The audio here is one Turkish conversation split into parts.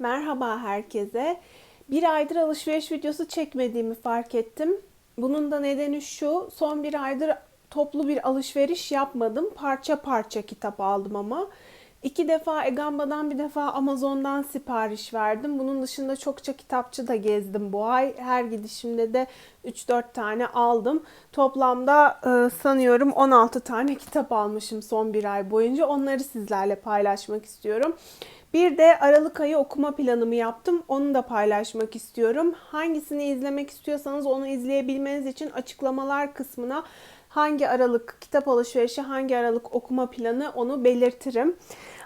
Merhaba herkese. Bir aydır alışveriş videosu çekmediğimi fark ettim. Bunun da nedeni şu, son bir aydır toplu bir alışveriş yapmadım. Parça parça kitap aldım ama. İki defa Egamba'dan bir defa Amazon'dan sipariş verdim. Bunun dışında çokça kitapçı da gezdim bu ay. Her gidişimde de 3-4 tane aldım. Toplamda e, sanıyorum 16 tane kitap almışım son bir ay boyunca. Onları sizlerle paylaşmak istiyorum. Bir de Aralık ayı okuma planımı yaptım. Onu da paylaşmak istiyorum. Hangisini izlemek istiyorsanız onu izleyebilmeniz için açıklamalar kısmına hangi aralık kitap alışverişi, hangi aralık okuma planı onu belirtirim.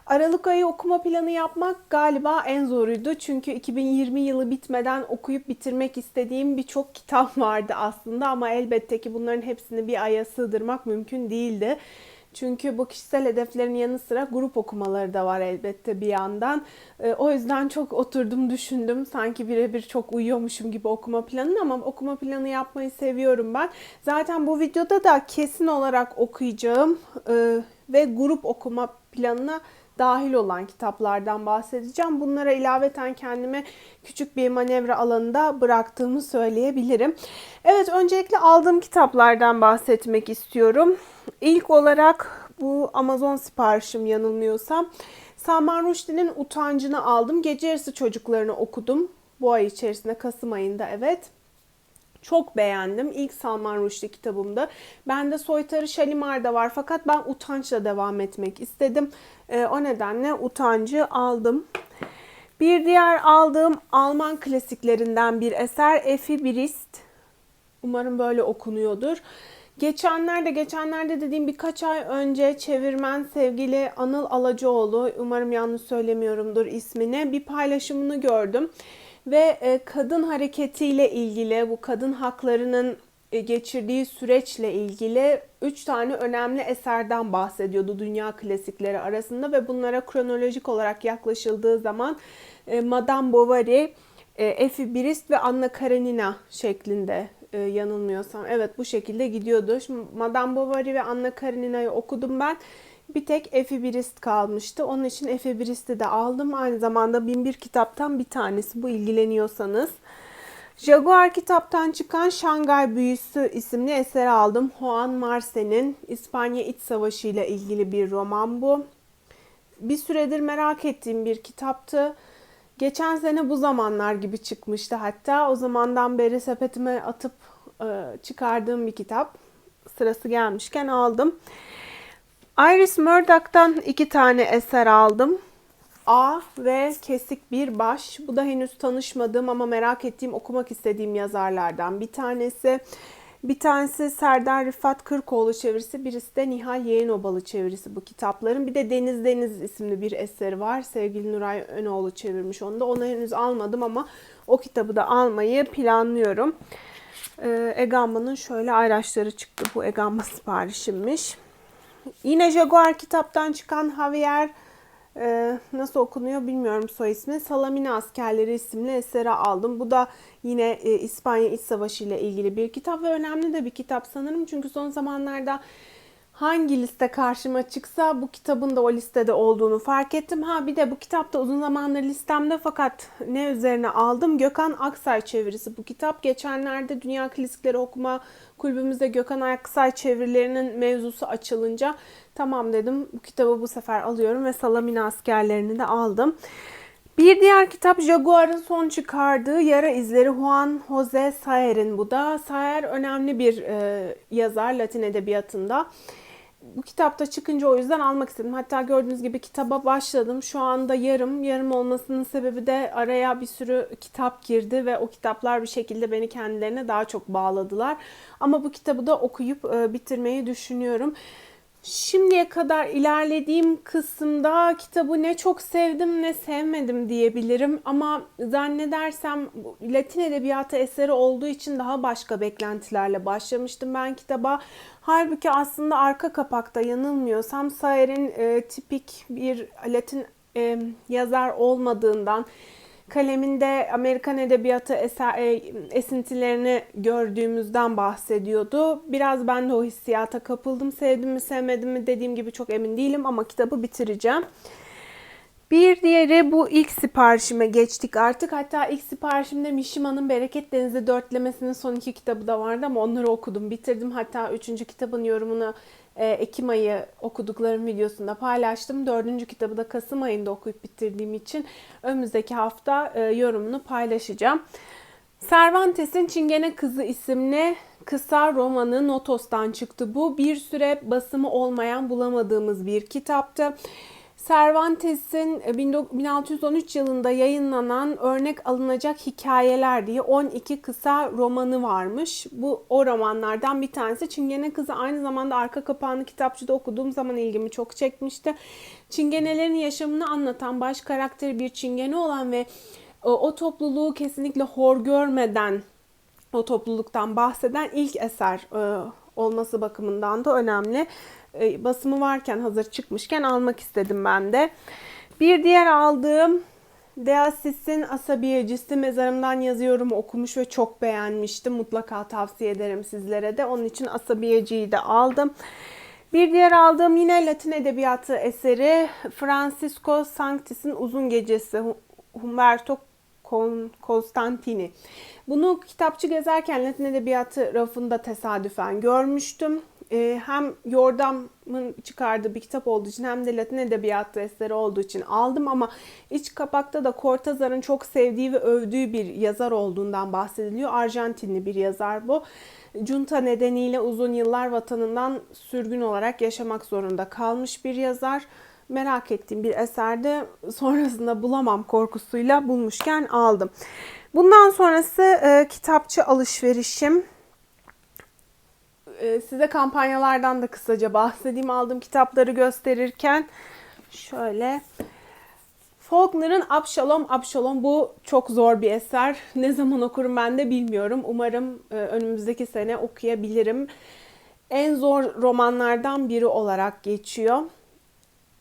Aralık ayı okuma planı yapmak galiba en zoruydu. Çünkü 2020 yılı bitmeden okuyup bitirmek istediğim birçok kitap vardı aslında ama elbette ki bunların hepsini bir aya sığdırmak mümkün değildi. Çünkü bu kişisel hedeflerin yanı sıra grup okumaları da var elbette bir yandan. E, o yüzden çok oturdum düşündüm. Sanki birebir çok uyuyormuşum gibi okuma planını ama okuma planı yapmayı seviyorum ben. Zaten bu videoda da kesin olarak okuyacağım e, ve grup okuma planına dahil olan kitaplardan bahsedeceğim. Bunlara ilaveten kendime küçük bir manevra alanında bıraktığımı söyleyebilirim. Evet öncelikle aldığım kitaplardan bahsetmek istiyorum. İlk olarak bu Amazon siparişim yanılmıyorsam. Salman Rushdie'nin Utancını aldım. Gece yarısı çocuklarını okudum. Bu ay içerisinde Kasım ayında evet. Çok beğendim. İlk Salman Rushdie kitabımda. Bende Soytarı Şalimar'da var fakat ben Utanç'la devam etmek istedim. E, o nedenle Utancı aldım. Bir diğer aldığım Alman klasiklerinden bir eser Effi Briest. Umarım böyle okunuyordur. Geçenlerde, geçenlerde dediğim birkaç ay önce çevirmen sevgili Anıl Alacıoğlu, umarım yanlış söylemiyorumdur ismini, bir paylaşımını gördüm. Ve e, kadın hareketiyle ilgili, bu kadın haklarının e, geçirdiği süreçle ilgili üç tane önemli eserden bahsediyordu dünya klasikleri arasında ve bunlara kronolojik olarak yaklaşıldığı zaman e, Madame Bovary, Effie Briest ve Anna Karenina şeklinde yanılmıyorsam. Evet bu şekilde gidiyordu. Şimdi Madame Bovary ve Anna Karenina'yı okudum ben. Bir tek Effie Briest kalmıştı. Onun için Effie Briest'i de aldım. Aynı zamanda bin bir kitaptan bir tanesi bu ilgileniyorsanız. Jaguar kitaptan çıkan Şangay Büyüsü isimli eseri aldım. Juan Marce'nin İspanya İç Savaşı ile ilgili bir roman bu. Bir süredir merak ettiğim bir kitaptı. Geçen sene bu zamanlar gibi çıkmıştı hatta. O zamandan beri sepetime atıp e, çıkardığım bir kitap. Sırası gelmişken aldım. Iris Murdoch'tan iki tane eser aldım. A ve Kesik Bir Baş. Bu da henüz tanışmadığım ama merak ettiğim, okumak istediğim yazarlardan bir tanesi. Bir tanesi Serdar Rıfat Kırkoğlu çevirisi, birisi de Nihal Yeğenobalı çevirisi bu kitapların. Bir de Deniz Deniz isimli bir eseri var. Sevgili Nuray Önoğlu çevirmiş onu da. Onu henüz almadım ama o kitabı da almayı planlıyorum. Ee, Egamba'nın şöyle ayraçları çıktı. Bu Egamba siparişimmiş. Yine Jaguar kitaptan çıkan Javier e, nasıl okunuyor bilmiyorum soy ismi. Salamina Askerleri isimli eseri aldım. Bu da yine e, İspanya İç Savaşı ile ilgili bir kitap ve önemli de bir kitap sanırım. Çünkü son zamanlarda hangi liste karşıma çıksa bu kitabın da o listede olduğunu fark ettim. Ha bir de bu kitap da uzun zamandır listemde fakat ne üzerine aldım? Gökhan Aksay çevirisi bu kitap. Geçenlerde Dünya Klasikleri Okuma Kulübümüzde Gökhan Aksay çevirilerinin mevzusu açılınca tamam dedim bu kitabı bu sefer alıyorum ve Salamina askerlerini de aldım. Bir diğer kitap Jaguar'ın son çıkardığı Yara İzleri Juan Jose Saer'in bu da. Saer önemli bir e, yazar Latin edebiyatında bu kitapta çıkınca o yüzden almak istedim. Hatta gördüğünüz gibi kitaba başladım. Şu anda yarım. Yarım olmasının sebebi de araya bir sürü kitap girdi ve o kitaplar bir şekilde beni kendilerine daha çok bağladılar. Ama bu kitabı da okuyup e, bitirmeyi düşünüyorum. Şimdiye kadar ilerlediğim kısımda kitabı ne çok sevdim ne sevmedim diyebilirim. Ama zannedersem Latin edebiyatı eseri olduğu için daha başka beklentilerle başlamıştım ben kitaba. Halbuki aslında arka kapakta yanılmıyorsam Sayer'in e, tipik bir Latin e, yazar olmadığından kaleminde Amerikan edebiyatı eser, esintilerini gördüğümüzden bahsediyordu. Biraz ben de o hissiyata kapıldım. Sevdim mi sevmedim mi dediğim gibi çok emin değilim ama kitabı bitireceğim. Bir diğeri bu ilk siparişime geçtik artık. Hatta ilk siparişimde Mishima'nın Bereket Denizi dörtlemesinin son iki kitabı da vardı ama onları okudum, bitirdim. Hatta üçüncü kitabın yorumunu Ekim ayı okuduklarım videosunda paylaştım. Dördüncü kitabı da Kasım ayında okuyup bitirdiğim için önümüzdeki hafta e, yorumunu paylaşacağım. Cervantes'in Çingene Kızı isimli kısa romanı Notos'tan çıktı bu. Bir süre basımı olmayan bulamadığımız bir kitaptı. Cervantes'in 1613 yılında yayınlanan Örnek Alınacak Hikayeler diye 12 kısa romanı varmış. Bu o romanlardan bir tanesi. Çingene Kızı aynı zamanda arka kapağını kitapçıda okuduğum zaman ilgimi çok çekmişti. Çingenelerin yaşamını anlatan baş karakteri bir çingene olan ve o, o topluluğu kesinlikle hor görmeden o topluluktan bahseden ilk eser e, olması bakımından da önemli. E, basımı varken hazır çıkmışken almak istedim ben de. Bir diğer aldığım Deasis'in Asabiyecisi mezarımdan yazıyorum okumuş ve çok beğenmiştim. Mutlaka tavsiye ederim sizlere de. Onun için Asabiyeci'yi de aldım. Bir diğer aldığım yine Latin edebiyatı eseri Francisco Sanctis'in Uzun Gecesi Humberto Constantini. Bunu kitapçı gezerken Latin Edebiyatı rafında tesadüfen görmüştüm. Ee, hem Yordam'ın çıkardığı bir kitap olduğu için hem de Latin Edebiyatı eseri olduğu için aldım ama iç kapakta da Cortázar'ın çok sevdiği ve övdüğü bir yazar olduğundan bahsediliyor. Arjantinli bir yazar bu. Junta nedeniyle uzun yıllar vatanından sürgün olarak yaşamak zorunda kalmış bir yazar merak ettiğim bir eserde sonrasında bulamam korkusuyla bulmuşken aldım. Bundan sonrası e, kitapçı alışverişim. E, size kampanyalardan da kısaca bahsedeyim. Aldığım kitapları gösterirken şöyle Faulkner'ın Abşalom Abşalom bu çok zor bir eser. Ne zaman okurum ben de bilmiyorum. Umarım e, önümüzdeki sene okuyabilirim. En zor romanlardan biri olarak geçiyor.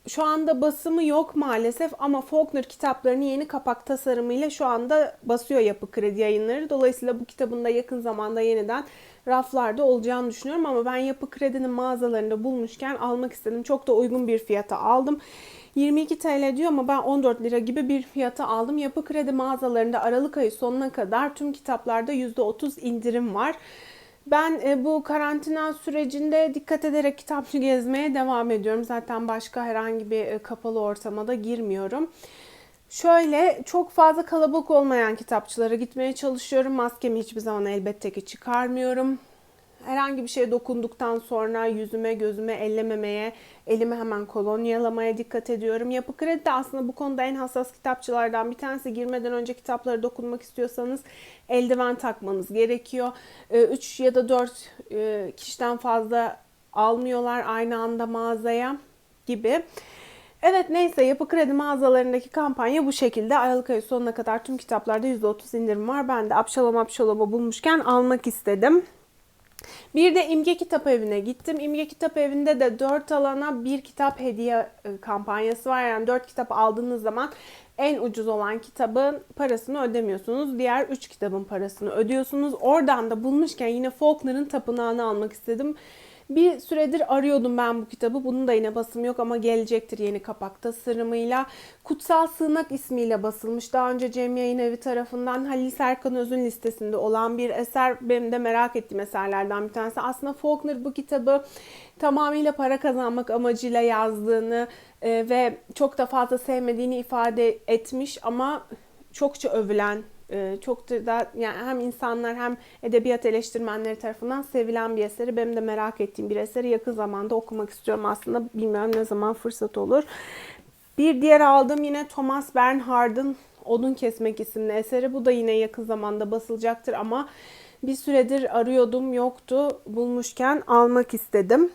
Şu anda basımı yok maalesef ama Faulkner kitaplarını yeni kapak tasarımıyla şu anda basıyor Yapı Kredi yayınları. Dolayısıyla bu kitabın da yakın zamanda yeniden raflarda olacağını düşünüyorum ama ben Yapı Kredi'nin mağazalarında bulmuşken almak istedim. Çok da uygun bir fiyata aldım. 22 TL diyor ama ben 14 lira gibi bir fiyata aldım. Yapı Kredi mağazalarında Aralık ayı sonuna kadar tüm kitaplarda %30 indirim var. Ben e, bu karantina sürecinde dikkat ederek kitapçı gezmeye devam ediyorum. Zaten başka herhangi bir e, kapalı ortama da girmiyorum. Şöyle çok fazla kalabalık olmayan kitapçılara gitmeye çalışıyorum. Maskemi hiçbir zaman elbette ki çıkarmıyorum herhangi bir şeye dokunduktan sonra yüzüme, gözüme ellememeye, elimi hemen kolonyalamaya dikkat ediyorum. Yapı Kredi de aslında bu konuda en hassas kitapçılardan bir tanesi. Girmeden önce kitaplara dokunmak istiyorsanız eldiven takmanız gerekiyor. 3 ee, ya da 4 e, kişiden fazla almıyorlar aynı anda mağazaya gibi. Evet neyse Yapı Kredi mağazalarındaki kampanya bu şekilde. Aralık ayı sonuna kadar tüm kitaplarda %30 indirim var. Ben de Apşalom Apşalom'u bulmuşken almak istedim. Bir de İmge Kitap Evi'ne gittim. İmge Kitap Evi'nde de 4 alana bir kitap hediye e, kampanyası var. Yani 4 kitap aldığınız zaman en ucuz olan kitabın parasını ödemiyorsunuz. Diğer 3 kitabın parasını ödüyorsunuz. Oradan da bulmuşken yine Faulkner'ın tapınağını almak istedim. Bir süredir arıyordum ben bu kitabı. Bunun da yine basım yok ama gelecektir yeni kapak tasarımıyla. Kutsal Sığınak ismiyle basılmış. Daha önce Cem Yayın Evi tarafından Halil Serkan Öz'ün listesinde olan bir eser. Benim de merak ettiğim eserlerden bir tanesi. Aslında Faulkner bu kitabı tamamıyla para kazanmak amacıyla yazdığını e, ve çok da fazla sevmediğini ifade etmiş ama çokça övülen çok da yani hem insanlar hem edebiyat eleştirmenleri tarafından sevilen bir eseri. Benim de merak ettiğim bir eseri yakın zamanda okumak istiyorum aslında. Bilmiyorum ne zaman fırsat olur. Bir diğer aldığım yine Thomas Bernhard'ın Odun Kesmek isimli eseri. Bu da yine yakın zamanda basılacaktır ama bir süredir arıyordum yoktu. Bulmuşken almak istedim.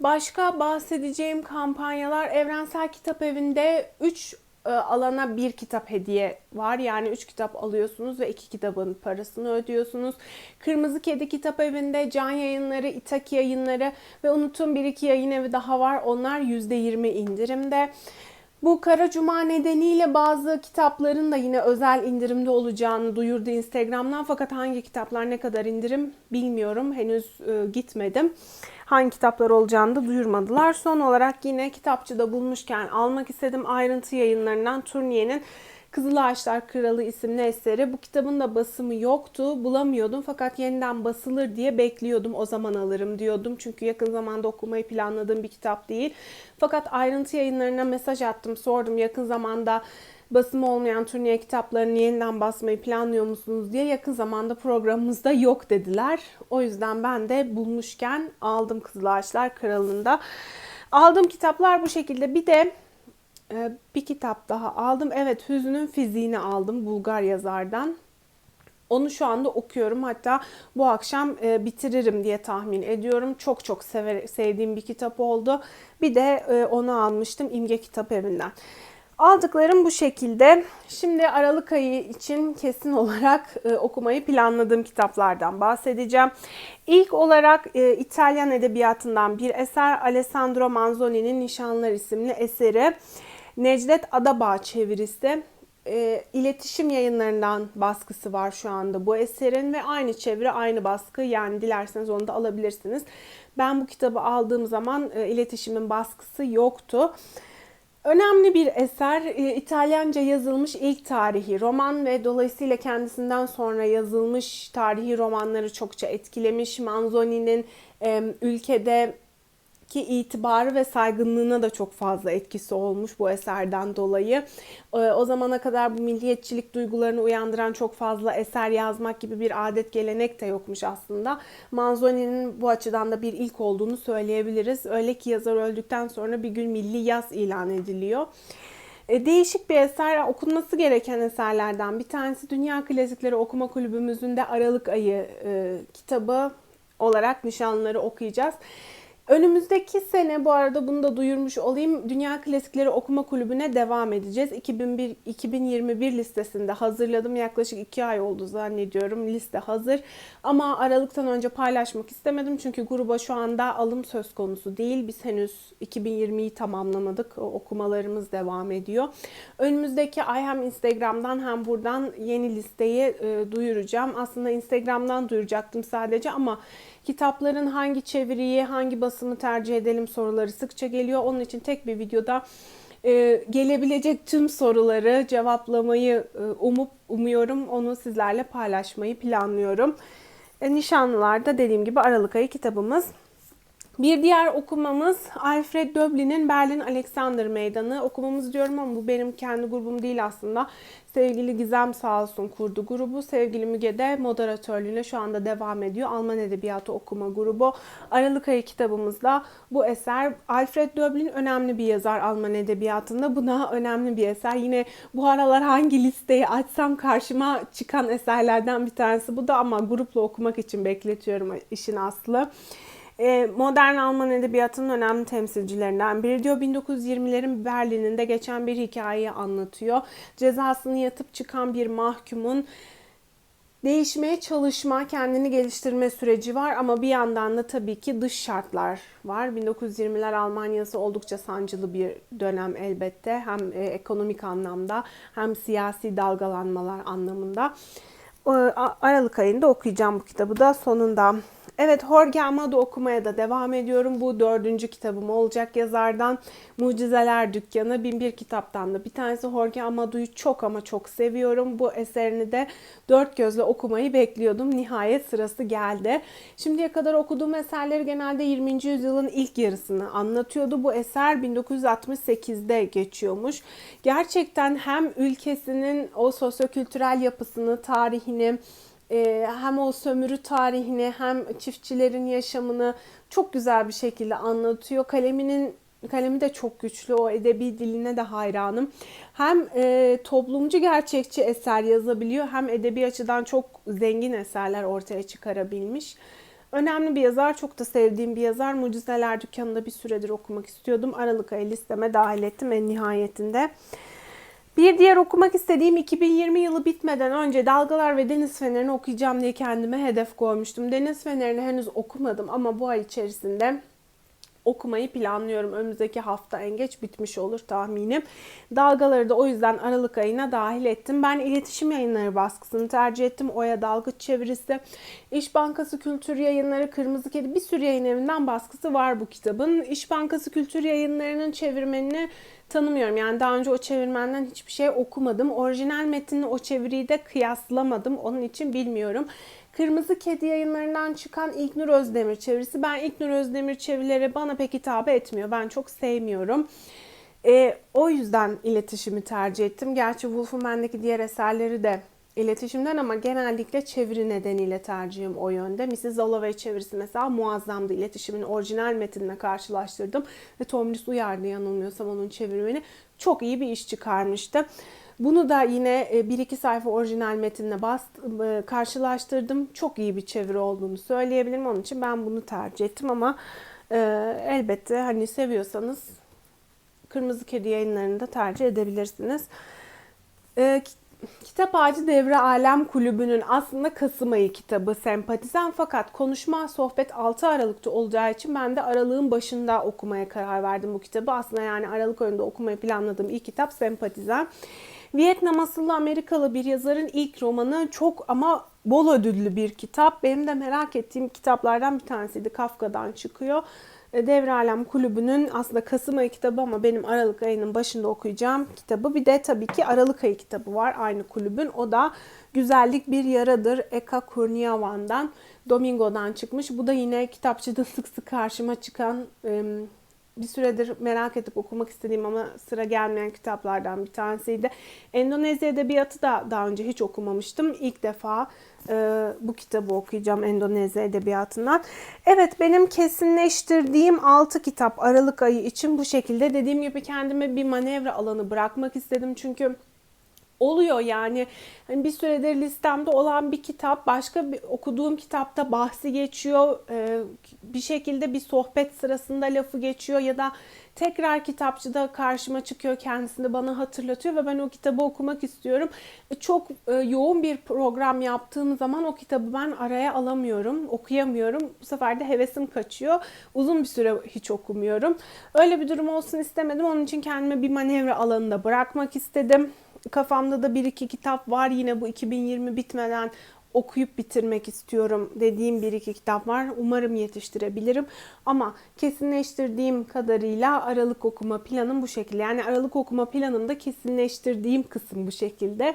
Başka bahsedeceğim kampanyalar Evrensel Kitap Evi'nde 3 e, alana bir kitap hediye var. Yani 3 kitap alıyorsunuz ve 2 kitabın parasını ödüyorsunuz. Kırmızı Kedi Kitap Evi'nde Can Yayınları, İtaki Yayınları ve unutun bir iki yayın evi daha var. Onlar %20 indirimde. Bu Kara Cuma nedeniyle bazı kitapların da yine özel indirimde olacağını duyurdu Instagram'dan. Fakat hangi kitaplar ne kadar indirim bilmiyorum. Henüz e, gitmedim. Hangi kitaplar olacağını da duyurmadılar. Son olarak yine kitapçıda bulmuşken almak istedim ayrıntı yayınlarından Turniye'nin Kızıl Ağaçlar Kralı isimli eseri. Bu kitabın da basımı yoktu. Bulamıyordum fakat yeniden basılır diye bekliyordum. O zaman alırım diyordum. Çünkü yakın zamanda okumayı planladığım bir kitap değil. Fakat ayrıntı yayınlarına mesaj attım. Sordum yakın zamanda basımı olmayan turniye kitaplarını yeniden basmayı planlıyor musunuz diye yakın zamanda programımızda yok dediler. O yüzden ben de bulmuşken aldım Kızıl Ağaçlar Kralı'nda. Aldığım kitaplar bu şekilde. Bir de bir kitap daha aldım. Evet Hüznün Fiziğini aldım Bulgar yazardan. Onu şu anda okuyorum. Hatta bu akşam e, bitiririm diye tahmin ediyorum. Çok çok sever, sevdiğim bir kitap oldu. Bir de e, onu almıştım İmge Kitap Evi'nden. Aldıklarım bu şekilde. Şimdi Aralık ayı için kesin olarak e, okumayı planladığım kitaplardan bahsedeceğim. İlk olarak e, İtalyan edebiyatından bir eser Alessandro Manzoni'nin Nişanlar isimli eseri. Necdet Adabağ çevirisi. E, iletişim yayınlarından baskısı var şu anda bu eserin ve aynı çeviri aynı baskı yani dilerseniz onu da alabilirsiniz. Ben bu kitabı aldığım zaman e, iletişimin baskısı yoktu. Önemli bir eser, e, İtalyanca yazılmış ilk tarihi roman ve dolayısıyla kendisinden sonra yazılmış tarihi romanları çokça etkilemiş. Manzoni'nin ülkede ki itibarı ve saygınlığına da çok fazla etkisi olmuş bu eserden dolayı. Ee, o zamana kadar bu milliyetçilik duygularını uyandıran çok fazla eser yazmak gibi bir adet gelenek de yokmuş aslında. Manzoni'nin bu açıdan da bir ilk olduğunu söyleyebiliriz. Öyle ki yazar öldükten sonra bir gün milli yaz ilan ediliyor. Ee, değişik bir eser, okunması gereken eserlerden bir tanesi Dünya Klasikleri Okuma Kulübümüzün de Aralık ayı e, kitabı olarak nişanları okuyacağız. Önümüzdeki sene bu arada bunu da duyurmuş olayım. Dünya Klasikleri Okuma Kulübü'ne devam edeceğiz. 2001 2021 listesinde hazırladım. Yaklaşık 2 ay oldu zannediyorum. Liste hazır. Ama Aralık'tan önce paylaşmak istemedim. Çünkü gruba şu anda alım söz konusu değil. Biz henüz 2020'yi tamamlamadık. Okumalarımız devam ediyor. Önümüzdeki ay hem Instagram'dan hem buradan yeni listeyi e, duyuracağım. Aslında Instagram'dan duyuracaktım sadece ama kitapların hangi çeviriyi, hangi basımı tercih edelim soruları sıkça geliyor. Onun için tek bir videoda e, gelebilecek tüm soruları cevaplamayı e, umup umuyorum onu sizlerle paylaşmayı planlıyorum. E, Nişanlılar'da dediğim gibi Aralık ayı kitabımız. Bir diğer okumamız Alfred Döblin'in Berlin Alexander Meydanı. Okumamız diyorum ama bu benim kendi grubum değil aslında. Sevgili Gizem sağ olsun kurdu grubu. Sevgili Müge de moderatörlüğüne şu anda devam ediyor. Alman Edebiyatı okuma grubu. Aralık ayı kitabımızda bu eser Alfred Döblin önemli bir yazar Alman Edebiyatı'nda. Buna önemli bir eser. Yine bu aralar hangi listeyi açsam karşıma çıkan eserlerden bir tanesi bu da ama grupla okumak için bekletiyorum işin aslı. Ee, modern Alman edebiyatının önemli temsilcilerinden biri diyor. 1920'lerin Berlin'inde geçen bir hikayeyi anlatıyor. Cezasını yatıp çıkan bir mahkumun değişmeye çalışma, kendini geliştirme süreci var ama bir yandan da tabii ki dış şartlar var. 1920'ler Almanya'sı oldukça sancılı bir dönem elbette. Hem e, ekonomik anlamda hem siyasi dalgalanmalar anlamında. Aralık ayında okuyacağım bu kitabı da sonunda. Evet Jorge Amado okumaya da devam ediyorum. Bu dördüncü kitabım olacak yazardan. Mucizeler Dükkanı. Bin bir kitaptan da bir tanesi Jorge Amado'yu çok ama çok seviyorum. Bu eserini de dört gözle okumayı bekliyordum. Nihayet sırası geldi. Şimdiye kadar okuduğum eserleri genelde 20. yüzyılın ilk yarısını anlatıyordu. Bu eser 1968'de geçiyormuş. Gerçekten hem ülkesinin o sosyokültürel yapısını, tarihini, e, hem o sömürü tarihini hem çiftçilerin yaşamını çok güzel bir şekilde anlatıyor. Kaleminin kalemi de çok güçlü. O edebi diline de hayranım. Hem e, toplumcu gerçekçi eser yazabiliyor hem edebi açıdan çok zengin eserler ortaya çıkarabilmiş. Önemli bir yazar, çok da sevdiğim bir yazar. Mucizeler Dükkanı'nda bir süredir okumak istiyordum. Aralık ayı listeme dahil ettim en nihayetinde. Bir diğer okumak istediğim 2020 yılı bitmeden önce Dalgalar ve Deniz Feneri'ni okuyacağım diye kendime hedef koymuştum. Deniz Feneri'ni henüz okumadım ama bu ay içerisinde okumayı planlıyorum. Önümüzdeki hafta en geç bitmiş olur tahminim. Dalgaları da o yüzden Aralık ayına dahil ettim. Ben iletişim yayınları baskısını tercih ettim. Oya Dalgıç çevirisi. İş Bankası Kültür Yayınları, Kırmızı Kedi bir sürü yayın evinden baskısı var bu kitabın. İş Bankası Kültür Yayınları'nın çevirmenini tanımıyorum. Yani daha önce o çevirmenden hiçbir şey okumadım. Orijinal metinle o çeviriyi de kıyaslamadım. Onun için bilmiyorum. Kırmızı Kedi yayınlarından çıkan İlknur Özdemir çevirisi. Ben İlknur Özdemir çevirileri bana pek hitap etmiyor. Ben çok sevmiyorum. E, o yüzden iletişimi tercih ettim. Gerçi Wolf'un bendeki diğer eserleri de iletişimden ama genellikle çeviri nedeniyle tercihim o yönde. Mrs. Holloway çevirisi mesela muazzamdı. İletişimin orijinal metinle karşılaştırdım. Ve Tomris uyardı yanılmıyorsam onun çevirmeni. Çok iyi bir iş çıkarmıştı. Bunu da yine e, bir iki sayfa orijinal metinle bast, e, karşılaştırdım. Çok iyi bir çeviri olduğunu söyleyebilirim. Onun için ben bunu tercih ettim ama e, elbette hani seviyorsanız Kırmızı Kedi yayınlarını da tercih edebilirsiniz. E, Kitap Ağacı Devre Alem Kulübü'nün aslında Kasım ayı kitabı Sempatizan fakat konuşma sohbet 6 Aralık'ta olacağı için ben de Aralık'ın başında okumaya karar verdim bu kitabı. Aslında yani Aralık ayında okumayı planladığım ilk kitap Sempatizan. Vietnam asıllı Amerikalı bir yazarın ilk romanı çok ama bol ödüllü bir kitap. Benim de merak ettiğim kitaplardan bir tanesiydi. Kafka'dan çıkıyor. E, Devre Alem Kulübü'nün aslında Kasım ayı kitabı ama benim Aralık ayının başında okuyacağım kitabı. Bir de tabii ki Aralık ayı kitabı var aynı kulübün. O da Güzellik Bir Yaradır Eka Kurniavan'dan, Domingo'dan çıkmış. Bu da yine kitapçıda sık sık karşıma çıkan bir süredir merak edip okumak istediğim ama sıra gelmeyen kitaplardan bir tanesiydi. Endonezya Edebiyatı da daha önce hiç okumamıştım. İlk defa e, bu kitabı okuyacağım Endonezya Edebiyatı'ndan. Evet benim kesinleştirdiğim 6 kitap Aralık ayı için bu şekilde. Dediğim gibi kendime bir manevra alanı bırakmak istedim. Çünkü oluyor yani. Hani bir süredir listemde olan bir kitap başka bir okuduğum kitapta bahsi geçiyor. Ee, bir şekilde bir sohbet sırasında lafı geçiyor ya da tekrar kitapçıda karşıma çıkıyor kendisini bana hatırlatıyor ve ben o kitabı okumak istiyorum. E, çok e, yoğun bir program yaptığım zaman o kitabı ben araya alamıyorum, okuyamıyorum. Bu sefer de hevesim kaçıyor. Uzun bir süre hiç okumuyorum. Öyle bir durum olsun istemedim. Onun için kendime bir manevra alanında bırakmak istedim. Kafamda da bir iki kitap var yine bu 2020 bitmeden okuyup bitirmek istiyorum dediğim bir iki kitap var. Umarım yetiştirebilirim. Ama kesinleştirdiğim kadarıyla Aralık okuma planım bu şekilde. Yani Aralık okuma planımda kesinleştirdiğim kısım bu şekilde.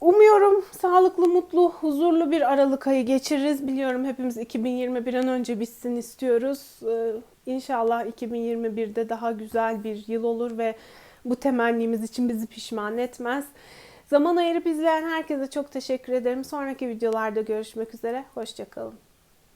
Umuyorum sağlıklı, mutlu, huzurlu bir Aralık ayı geçiririz. Biliyorum hepimiz 2021 an önce bitsin istiyoruz. Ee, inşallah 2021'de daha güzel bir yıl olur ve bu temennimiz için bizi pişman etmez. Zaman ayırıp izleyen herkese çok teşekkür ederim. Sonraki videolarda görüşmek üzere. Hoşçakalın.